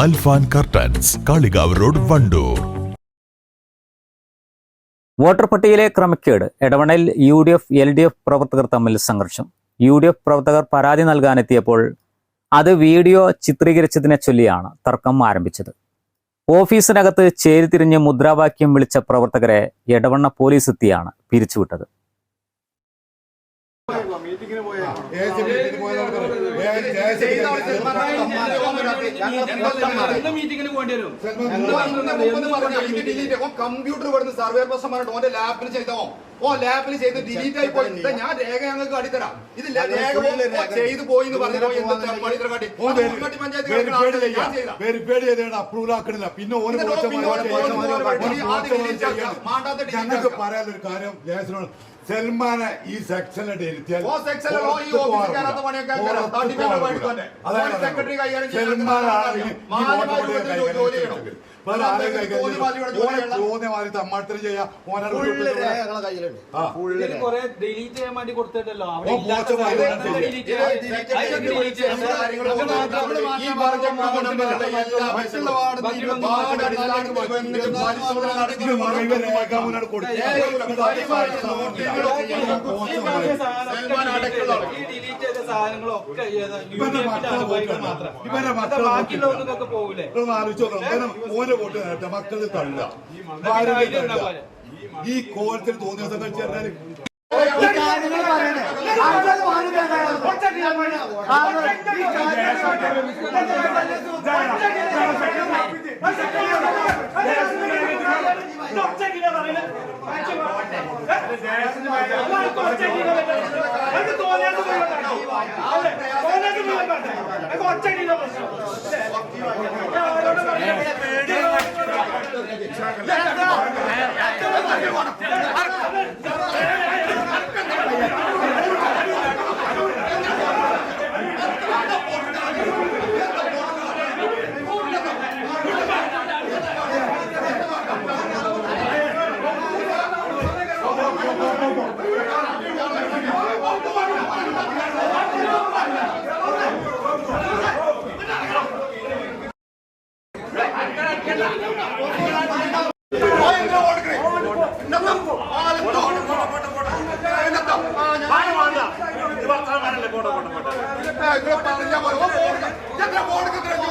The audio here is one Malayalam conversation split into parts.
Alfan curtains Kalikavu road Wandoor. Voter പട്ടികയിലെ ക്രമക്കേട് എടവണയിൽ U D F L D F പ്രവർത്തകർ തമ്മിൽ സംഘർഷം. യു ഡി എഫ് പ്രവർത്തകർ പരാതി നൽകാനെത്തിയപ്പോൾ അത് വീഡിയോ ചിത്രീകരിച്ചതിനെ ചൊല്ലിയാണ് തർക്കം ആരംഭിച്ചത്. ഓഫീസിനകത്ത് ചേരിതിരിഞ്ഞ് മുദ്രാവാക്യം വിളിച്ച പ്രവർത്തകരെ എടവണ്ണ പോലീസ് എത്തിയാണ് പിരിച്ചുവിട്ടത്. കമ്പ്യൂട്ടർ ഇവിടുന്ന് സർവേ പ്രശ്നം പറഞ്ഞിട്ട് ഓന്റെ ലാപ്പിൽ ചെയ്തോ? ഓ ലാപ്പിൽ ചെയ്ത് ഡിലീറ്റ് ആയി പോയി ഞാൻ രേഖ ഞങ്ങൾക്ക് കാട്ടിത്തരാം ഇത് രേഖ ചെയ്ത് പോയി എന്ന് പറഞ്ഞു എന്ത് തെമ്മാടി ഇത്ര കാട്ടി? ഓൻ അത് ഉൾക്കാട്ടി പഞ്ചായത്ത് കിടക്കുന്ന ആൾക്കാര് ഞാൻ ചെയ്തതാ. വെരിഫൈഡ് ചെയ്തതാണ് അപ്രൂവൽ ആക്കണില്ല. പിന്നെ ഞങ്ങൾക്ക്. പറയാനൊരു കാര്യം ലേസനോട് സൽമാനെ ഈ സെക്ഷനിൽ ഇരുത്തിയാൽ ചെയ്യാൻ ചെയ്യാം ഡിലീറ്റ് വേണ്ടി കൊടുത്തിട്ടല്ലോ കൊടുത്തു. ഈ ഓന്റെ വോട്ട് നേരത്തെ മക്കളിൽ തള്ളുക അതിന്റെ ഭാര്യയിൽ idea ഉണ്ടാ തള്ളുക. പോലെ. ഈ കോലത്തിൽ തോന്നിയ ദിവസം കഴിച്ച് കഴിഞ്ഞാൽ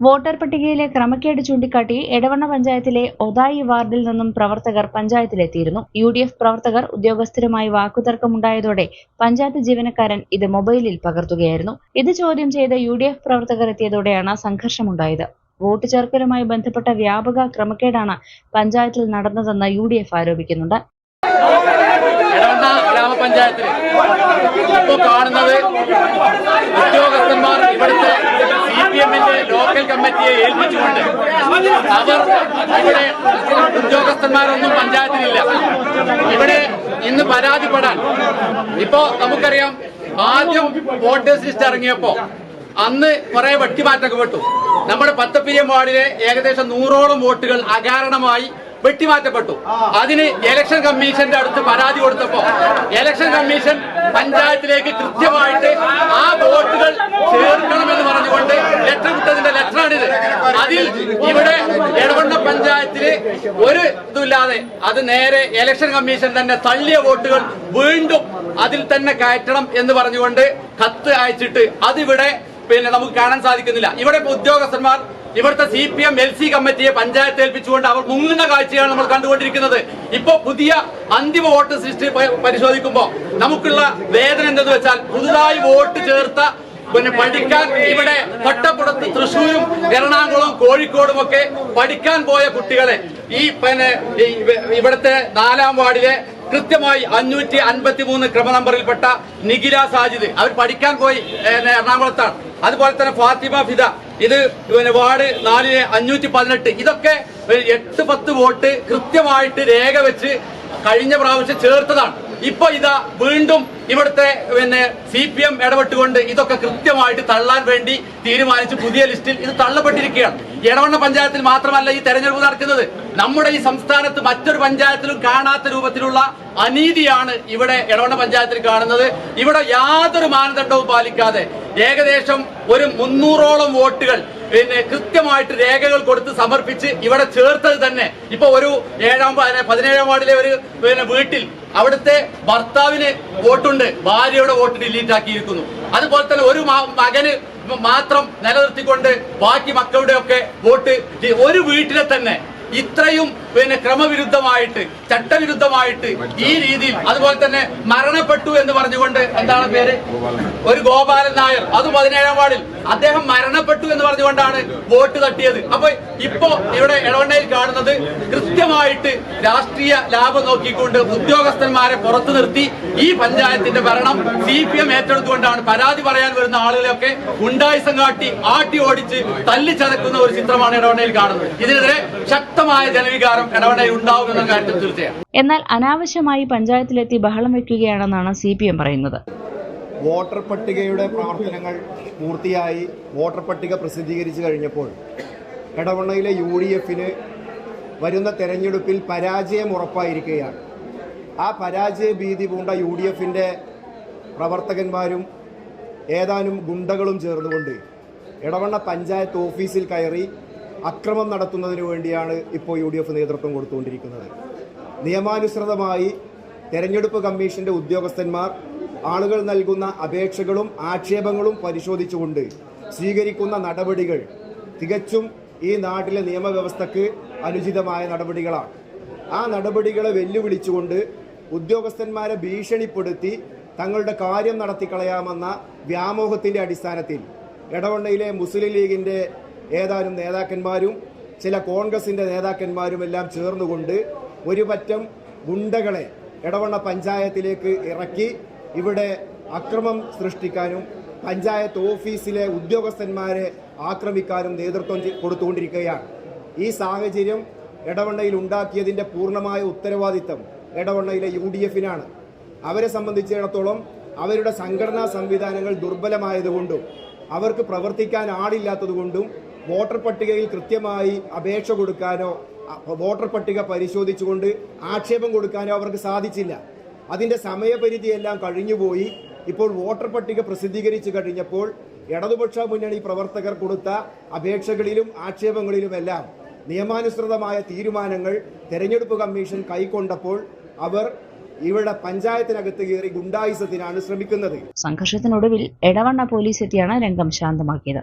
വോട്ടർ പട്ടികയിലെ ക്രമക്കേട് ചൂണ്ടിക്കാട്ടി എടവണ്ണ പഞ്ചായത്തിലെ ഒതായി വാർഡിൽ നിന്നും പ്രവർത്തകർ പഞ്ചായത്തിലെത്തിയിരുന്നു. യു ഡി എഫ് പ്രവർത്തകർ ഉദ്യോഗസ്ഥരുമായി വാക്കുതർക്കമുണ്ടായതോടെ പഞ്ചായത്ത് ജീവനക്കാരൻ ഇത് മൊബൈലിൽ പകർത്തുകയായിരുന്നു. ഇത് ചോദ്യം ചെയ്ത് യു ഡി എഫ് പ്രവർത്തകർ എത്തിയതോടെയാണ് സംഘർഷമുണ്ടായത്. വോട്ട് ചേർക്കലുമായി ബന്ധപ്പെട്ട വ്യാപക ക്രമക്കേടാണ് പഞ്ചായത്തിൽ നടന്നതെന്ന് യു ഡി എഫ് ആരോപിക്കുന്നുണ്ട് ഗ്രാമപഞ്ചായത്തിൽ ഇപ്പോൾ കാണുന്നത് ഉദ്യോഗസ്ഥന്മാർ ഇവിടുത്തെ സി പി എമ്മിന്റെ ലോക്കൽ കമ്മിറ്റിയെ ഏൽപ്പിച്ചുകൊണ്ട് അവർ ഇവിടെ ഉദ്യോഗസ്ഥന്മാരൊന്നും പഞ്ചായത്തിലില്ല. ഇവിടെ ഇന്ന് പരാതിപ്പെടാൻ. ഇപ്പോ നമുക്കറിയാം ആദ്യം വോട്ടേഴ്സ് ലിസ്റ്റ് ഇറങ്ങിയപ്പോ അന്ന് കുറെ വെട്ടിമാറ്റമൊക്കെ വിട്ടു നമ്മുടെ പത്തപ്പിരിയം വാർഡിലെ ഏകദേശം നൂറോളം വോട്ടുകൾ അകാരണമായി വെട്ടിമാറ്റപ്പെട്ടു. അതിന് ഇലക്ഷൻ കമ്മീഷന്റെ അടുത്ത് പരാതി കൊടുത്തപ്പോ ഇലക്ഷൻ കമ്മീഷൻ പഞ്ചായത്തിലേക്ക് കൃത്യമായിട്ട് ആ വോട്ടുകൾ ചേർക്കണമെന്ന് പറഞ്ഞുകൊണ്ട് ലെറ്റർ വിട്ടതിന്റെ ലെറ്ററാണിത് അതിൽ ഇവിടെ എടവണ്ണ പഞ്ചായത്തിൽ ഒരു ഇതുമില്ലാതെ അത് നേരെ ഇലക്ഷൻ കമ്മീഷൻ തന്നെ തള്ളിയ വോട്ടുകൾ വീണ്ടും അതിൽ തന്നെ കയറ്റണം എന്ന് പറഞ്ഞുകൊണ്ട് കത്ത് അയച്ചിട്ട് അതിവിടെ പിന്നെ നമുക്ക് കാണാൻ സാധിക്കുന്നില്ല. ഇവിടെ ഉദ്യോഗസ്ഥന്മാർ ഇവിടുത്തെ C P M L C കമ്മിറ്റിയെ പഞ്ചായത്ത് ഏൽപ്പിച്ചുകൊണ്ട് അവർ മുങ്ങുന്ന കാഴ്ചയാണ് നമ്മൾ കണ്ടുകൊണ്ടിരിക്കുന്നത്. ഇപ്പോ പുതിയ അന്തിമ വോട്ട് സൃഷ്ടി പരിശോധിക്കുമ്പോൾ നമുക്കുള്ള വേദന എന്തെന്ന് വെച്ചാൽ പുതുതായി വോട്ട് ചേർത്ത പിന്നെ പഠിക്കാൻ ഇവിടെ തൊട്ടപ്പുറത്ത് തൃശ്ശൂരും എറണാകുളവും കോഴിക്കോടും ഒക്കെ പഠിക്കാൻ പോയ കുട്ടികളെ ഈ പിന്നെ ഇവിടുത്തെ നാലാം വാർഡിലെ കൃത്യമായി അഞ്ഞൂറ്റി അൻപത്തി മൂന്ന് ക്രമനമ്പറിൽപ്പെട്ട നിഖില സാജിദ്. അവർ പഠിക്കാൻ പോയി എറണാകുളത്താണ്. അതുപോലെ തന്നെ ഫാത്തിമ ഫിദ. ഇത് പിന്നെ വാർഡ് നാലിലെ അഞ്ഞൂറ്റി പതിനെട്ട്. ഇതൊക്കെ എട്ട് പത്ത് വോട്ട് കൃത്യമായിട്ട് രേഖ വെച്ച് കഴിഞ്ഞ പ്രാവശ്യം ചേർത്തതാണ്. ഇപ്പൊ ഇതാ വീണ്ടും ഇവിടുത്തെ പിന്നെ സി പി എം ഇടപെട്ടുകൊണ്ട് ഇതൊക്കെ കൃത്യമായിട്ട് തള്ളാൻ വേണ്ടി തീരുമാനിച്ച് പുതിയ ലിസ്റ്റിൽ ഇത് തള്ളപ്പെട്ടിരിക്കുകയാണ്. എടവണ്ണ പഞ്ചായത്തിൽ മാത്രമല്ല ഈ തെരഞ്ഞെടുപ്പ് നടക്കുന്നത്. നമ്മുടെ ഈ സംസ്ഥാനത്ത് മറ്റൊരു പഞ്ചായത്തിലും കാണാത്ത രൂപത്തിലുള്ള അനീതിയാണ് ഇവിടെ എടവണ്ണ പഞ്ചായത്തിൽ കാണുന്നത്. ഇവിടെ യാതൊരു മാനദണ്ഡവും പാലിക്കാതെ ഏകദേശം ഒരു മുന്നൂറോളം വോട്ടുകൾ പിന്നെ കൃത്യമായിട്ട് രേഖകൾ കൊടുത്ത് സമർപ്പിച്ച് ഇവിടെ ചേർത്തത് തന്നെ. ഇപ്പൊ ഒരു ഏഴാം പതിനേഴാം വാർഡിലെ ഒരു പിന്നെ വീട്ടിൽ അവിടുത്തെ ഭർത്താവിന് വോട്ടുണ്ട്. ഭാര്യയുടെ വോട്ട് ഡിലീറ്റ് ആക്കിയിരിക്കുന്നു. അതുപോലെ തന്നെ ഒരു മകന് മാത്രം നിലനിർത്തിക്കൊണ്ട് ബാക്കി മക്കളുടെ ഒക്കെ വോട്ട് ഒരു വീട്ടിലെ തന്നെ ഇത്രയും പിന്നെ ക്രമവിരുദ്ധമായിട്ട് ചട്ടവിരുദ്ധമായിട്ട് ഈ രീതിയിൽ അതുപോലെ തന്നെ മരണപ്പെട്ടു എന്ന് പറഞ്ഞുകൊണ്ട് എന്താണ് പേര്? ഒരു ഗോപാലൻ നായർ. അത് പതിനേഴാം വാർഡിൽ അദ്ദേഹം മരണപ്പെട്ടു എന്ന് പറഞ്ഞുകൊണ്ടാണ് വോട്ട് തട്ടിയത്. അപ്പൊ ഇപ്പോ ഇവിടെ ഇടവണ്ണയിൽ കാണുന്നത് കൃത്യമായിട്ട് രാഷ്ട്രീയ ലാഭം നോക്കിക്കൊണ്ട് ഉദ്യോഗസ്ഥന്മാരെ പുറത്തു നിർത്തി ഈ പഞ്ചായത്തിന്റെ ഭരണം സി പി എം ഏറ്റെടുത്തുകൊണ്ടാണ് പരാതി പറയാൻ വരുന്ന ആളുകളെയൊക്കെ ഗുണ്ടായിസം കാട്ടി ആട്ടി ഓടിച്ച് തല്ലിച്ചതക്കുന്ന ഒരു ചിത്രമാണ് ഇടവണ്ണയിൽ കാണുന്നത്. ഇതിനെതിരെ ശക്തമായ ജനവികാരം ഇടപെടെ ഉണ്ടാവും എന്ന കാര്യത്തിൽ തീർച്ചയാണ് എന്നാൽ അനാവശ്യമായി പഞ്ചായത്തിലെത്തി ബഹളം വയ്ക്കുകയാണെന്നാണ് സി പി എം പറയുന്നത്. വോട്ടർ പട്ടികയുടെ പ്രവർത്തനങ്ങൾ പൂർത്തിയായി വോട്ടർ പട്ടിക പ്രസിദ്ധീകരിച്ചു കഴിഞ്ഞപ്പോൾ എടവണ്ണയിലെ യു ഡി എഫിന് വരുന്ന തെരഞ്ഞെടുപ്പിൽ പരാജയം ഉറപ്പായിരിക്കുകയാണ്. ആ പരാജയ ഭീതി പൂണ്ട യു ഡി എഫിന്റെ പ്രവർത്തകന്മാരും ഏതാനും ഗുണ്ടകളും ചേർന്നുകൊണ്ട് എടവണ്ണ പഞ്ചായത്ത് ഓഫീസിൽ കയറി അക്രമം നടത്തുന്നതിന് വേണ്ടിയാണ് ഇപ്പോൾ യു ഡി എഫ് നേതൃത്വം കൊടുത്തുകൊണ്ടിരിക്കുന്നത്. നിയമാനുസൃതമായി തെരഞ്ഞെടുപ്പ് കമ്മീഷന്റെ ഉദ്യോഗസ്ഥന്മാർ ആളുകൾ നൽകുന്ന അപേക്ഷകളും ആക്ഷേപങ്ങളും പരിശോധിച്ചുകൊണ്ട് സ്വീകരിക്കുന്ന നടപടികൾ തികച്ചും ഈ നാട്ടിലെ നിയമവ്യവസ്ഥക്ക് അനുചിതമായ നടപടികളാണ്. ആ നടപടികളെ വെല്ലുവിളിച്ചുകൊണ്ട് ഉദ്യോഗസ്ഥന്മാരെ ഭീഷണിപ്പെടുത്തി തങ്ങളുടെ കാര്യം നടത്തിക്കളയാമെന്ന വ്യാമോഹത്തിന്റെ അടിസ്ഥാനത്തിൽ എടവണ്ണയിലെ മുസ്ലിം ലീഗിന്റെ ഏതാനും നേതാക്കന്മാരും ചില കോൺഗ്രസിന്റെ നേതാക്കന്മാരും എല്ലാം ചേർന്നുകൊണ്ട് ഒരു പറ്റം ഗുണ്ടകളെ എടവണ്ണ പഞ്ചായത്തിലേക്ക് ഇറക്കി ഇവിടെ അക്രമം സൃഷ്ടിക്കാനും പഞ്ചായത്ത് ഓഫീസിലെ ഉദ്യോഗസ്ഥന്മാരെ ആക്രമിക്കാനും നേതൃത്വം കൊടുത്തുകൊണ്ടിരിക്കുകയാണ്. ഈ സാഹചര്യം എടവണ്ണയിൽ ഉണ്ടാക്കിയതിന്റെ പൂർണമായ ഉത്തരവാദിത്തം എടവണ്ണയിലെ യു ഡി എഫിനാണ് അവരെ സംബന്ധിച്ചിടത്തോളം അവരുടെ സംഘടനാ സംവിധാനങ്ങൾ ദുർബലമായതുകൊണ്ടും അവർക്ക് പ്രവർത്തിക്കാൻ ആളില്ലാത്തതുകൊണ്ടും വോട്ടർ പട്ടികയിൽ കൃത്യമായി അപേക്ഷ കൊടുക്കാനോ വോട്ടർ പട്ടിക പരിശോധിച്ചുകൊണ്ട് ആക്ഷേപം കൊടുക്കാനോ അവർക്ക് സാധിച്ചില്ല. അതിന്റെ സമയപരിധിയെല്ലാം കഴിഞ്ഞുപോയി. ഇപ്പോൾ വോട്ടർ പട്ടിക പ്രസിദ്ധീകരിച്ചു കഴിഞ്ഞപ്പോൾ ഇടതുപക്ഷ മുന്നണി പ്രവർത്തകർ കൊടുത്ത അപേക്ഷകളിലും ആക്ഷേപങ്ങളിലുമെല്ലാം നിയമാനുസൃതമായ തീരുമാനങ്ങൾ തെരഞ്ഞെടുപ്പ് കമ്മീഷൻ കൈക്കൊണ്ടപ്പോൾ അവർ ഇവിടെ പഞ്ചായത്തിനകത്ത് കയറി ഗുണ്ടായുസത്തിനാണ് ശ്രമിക്കുന്നത്. സംഘർഷത്തിനൊടുവിൽ എടവണ്ണ പോലീസ് എത്തിയാണ് രംഗം ശാന്തമാക്കിയത്.